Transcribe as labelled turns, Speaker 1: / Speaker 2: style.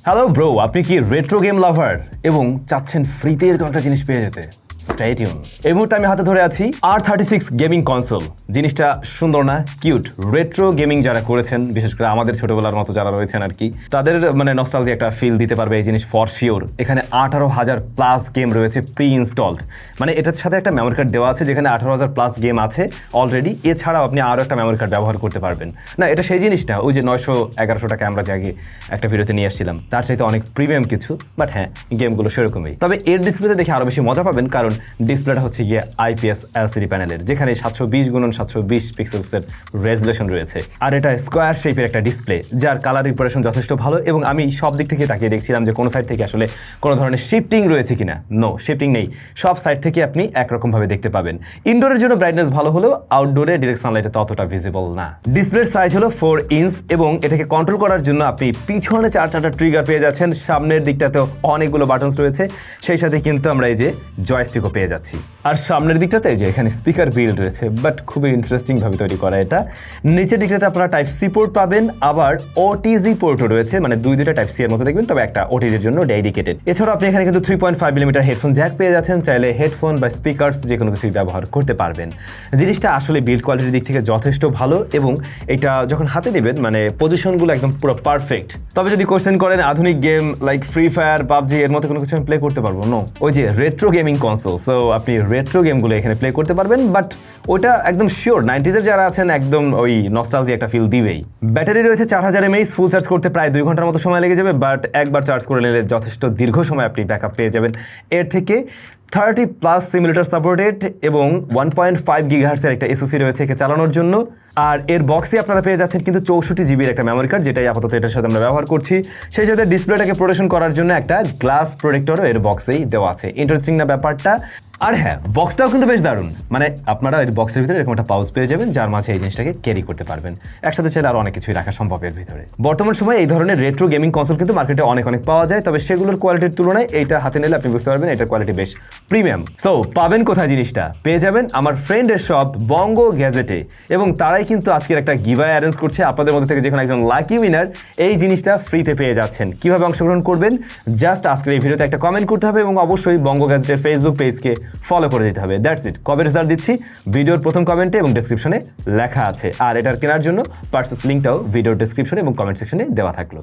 Speaker 1: Hello bro আপনি কি retro game লাভার এবং চাচ্ছেন ফ্রিতে এরকম একটা জিনিস পেয়ে যেতে? স্টেটিউন এই মুহূর্তে আমি হাতে ধরে আছি আর থার্টি সিক্স গেমিং কনসোল। জিনিসটা সুন্দর না, কিউট। রেট্রো গেমিং যারা করেছেন, বিশেষ করে আমাদের ছোটবেলার মতো যারা রয়েছেন আর কি, তাদের মানে নস্টালজি একটা ফিল দিতে পারবে এই জিনিস ফর শিওর এখানে আঠারো হাজার প্লাস গেম রয়েছে প্রি ইনস্টলড মানে এটার সাথে একটা মেমোরি কার্ড দেওয়া আছে, যেখানে আঠারো হাজার প্লাস গেম আছে অলরেডি এছাড়াও আপনি আরও একটা মেমোরি কার্ড ব্যবহার করতে পারবেন। না, এটা সেই জিনিস না ওই যে নয়শো এগারোশো টাকা আমরা আগে একটা ভিডিওতে নিয়ে আসছিলাম, তার চাইতে অনেক প্রিমিয়াম কিছু বাট হ্যাঁ গেমগুলো সেরকমই। তবে এর ডিসপ্লেতে দেখে আরও বেশি মজা পাবেন, কারণ ডিসপ্লেটা হচ্ছে গিয়ে আইপিএস এলসিডি প্যানেলের, যেখানে সাতশো বিশ গুণন সাতশো বিশ পিক্সেলসের রেজলেশন রয়েছে। আর এটা স্কোয়ার শেপের একটা ডিসপ্লে, যার কালার রিপারেশন যথেষ্ট ভালো এবং আমি সব দিক থেকে তাকিয়ে দেখছিলাম যে কোনো সাইড থেকে আসলে কোনো ধরনের শিফটিং রয়েছে কিনা। নো শিফটিং নেই। সব সাইড থেকে আপনি একরকমভাবে দেখতে পাবেন। ইনডোরের জন্য ব্রাইটনেস ভালো হলেও আউটডোরে ডিরেক্ট সানলাইটে ততটা ভিজিবল না। ডিসপ্লের সাইজ হলো ফোর ইঞ্চ এবং এটাকে কন্ট্রোল করার জন্য আপনি পিছনে চার চারটা ট্রিগার পেয়ে যাচ্ছেন। সামনের দিকটাতেও অনেকগুলো বাটনস রয়েছে। সেই সাথে কিন্তু আমরা এই যে জয়স্টিকও পেয়ে যাচ্ছি। আর সামনের দিকটাতে যে এখানে স্পিকার বিল্ড রয়েছে বাট খুবই ইন্টারেস্টিং ভাবে তৈরি করা এটা। নিচের দিকটাতে আপনারা টাইপ সি পোর্ট পাবেন, আবার ওটিজি পোর্টও রয়েছে মানে দুই দুইটা টাইপ সি এর মতো দেখবেন, তবে একটা ওটিজির জন্য ডেডিকেটেড এছাড়াও আপনি এখানে কিন্তু three point five millimetre headphone jack পেয়ে যাচ্ছেন, চাইলে হেডফোন বা স্পিকার্স যে কোনো কিছুই ব্যবহার করতে পারবেন। জিনিসটা আসলে বিল্ড কোয়ালিটির দিক থেকে যথেষ্ট ভালো, এবং এটা যখন হাতে নেবেন মানে পজিশনগুলো একদম পুরো পারফেক্ট তবে যদি কোশ্চেন করেন, আধুনিক game like free fire PUBG এর মতো কোনো কিছু আমি প্লে করতে পারব? নো ওই যে রেট্রো গেমিং কনসোল সো আপনি রেট্রো গেমগুলো এখানে প্লে করতে পারবেন বাট ওটা একদম শিওর নাইনটিজের যারা আছেন, একদম ওই নস্টালজি একটা ফিল দিবেই। ব্যাটারি রয়েছে চার হাজার এমএইচ ফুল চার্জ করতে প্রায় দুই ঘণ্টার মতো সময় লেগে যাবে বাট একবার চার্জ করে নিলে যথেষ্ট দীর্ঘ সময় আপনি ব্যাকআপ পেয়ে যাবেন। এর থেকে থার্টি প্লাস সিমুলেটার সাপোর্টেড এবং ওয়ান পয়েন্ট ফাইভ গিগাহার্সের একটা এসওসি রয়েছে একে চালানোর জন্য। আর এর বক্সে আপনারা পেয়ে যাচ্ছেন কিন্তু চৌষট্টি জিবির একটা মেমোরি কার্ড যেটাই আপাতত এটার সাথে আমরা ব্যবহার করছি। সেই সাথে ডিসপ্লেটাকে প্রোটেকশন করার জন্য একটা গ্লাস প্রোটেক্টরও এর বক্সেই দেওয়া আছে। ইন্টারেস্টিং না ব্যাপারটা? আর হ্যাঁ বক্সটাও কিন্তু বেশ দারুণ। মানে আপনারা এই বক্সের ভিতরে এরকম একটা পাউচ পেয়ে যাবেন, যার মাঝে এই জিনিসটাকে ক্যারি করতে পারবেন। একসাথে চাইলে আরও অনেক কিছুই রাখা সম্ভব এর ভিতরে। বর্তমান সময়ে এই ধরনের রেট্রো গেমিং কনসোল কিন্তু মার্কেটে অনেক অনেক পাওয়া যায়, তবে সেগুলোর কোয়ালিটির তুলনায় এইটা হাতে নিলে আপনি বুঝতে পারবেন, এটার কোয়ালিটি বেশ প্রিমিয়াম সো পাবেন কোথায় জিনিসটা? পেয়ে যাবেন আমার ফ্রেন্ডের শপ বঙ্গ গ্যাজেটে এবং তারাই কিন্তু আজকের একটা গিভাই অ্যারেঞ্জ করছে আপনাদের মধ্যে থেকে যেখানে একজন লাকি উইনার এই জিনিসটা ফ্রিতে পেয়ে যাচ্ছেন। কীভাবে অংশগ্রহণ করবেন? জাস্ট আজকের এই ভিডিওতে একটা কমেন্ট করতে হবে এবং অবশ্যই বঙ্গ গ্যাজেটের ফেসবুক পেজকে ফলো করে দিতে হবে। দ্যাটস ইট কবে রেজাল্ট দিচ্ছি? ভিডিওর প্রথম কমেন্টে এবং ডেসক্রিপশনে লেখা আছে। আর এটার কেনার জন্য পার্সেস লিঙ্কটাও ভিডিওর ডেসক্রিপশনে এবং কমেন্ট সেকশনে দেওয়া থাকল।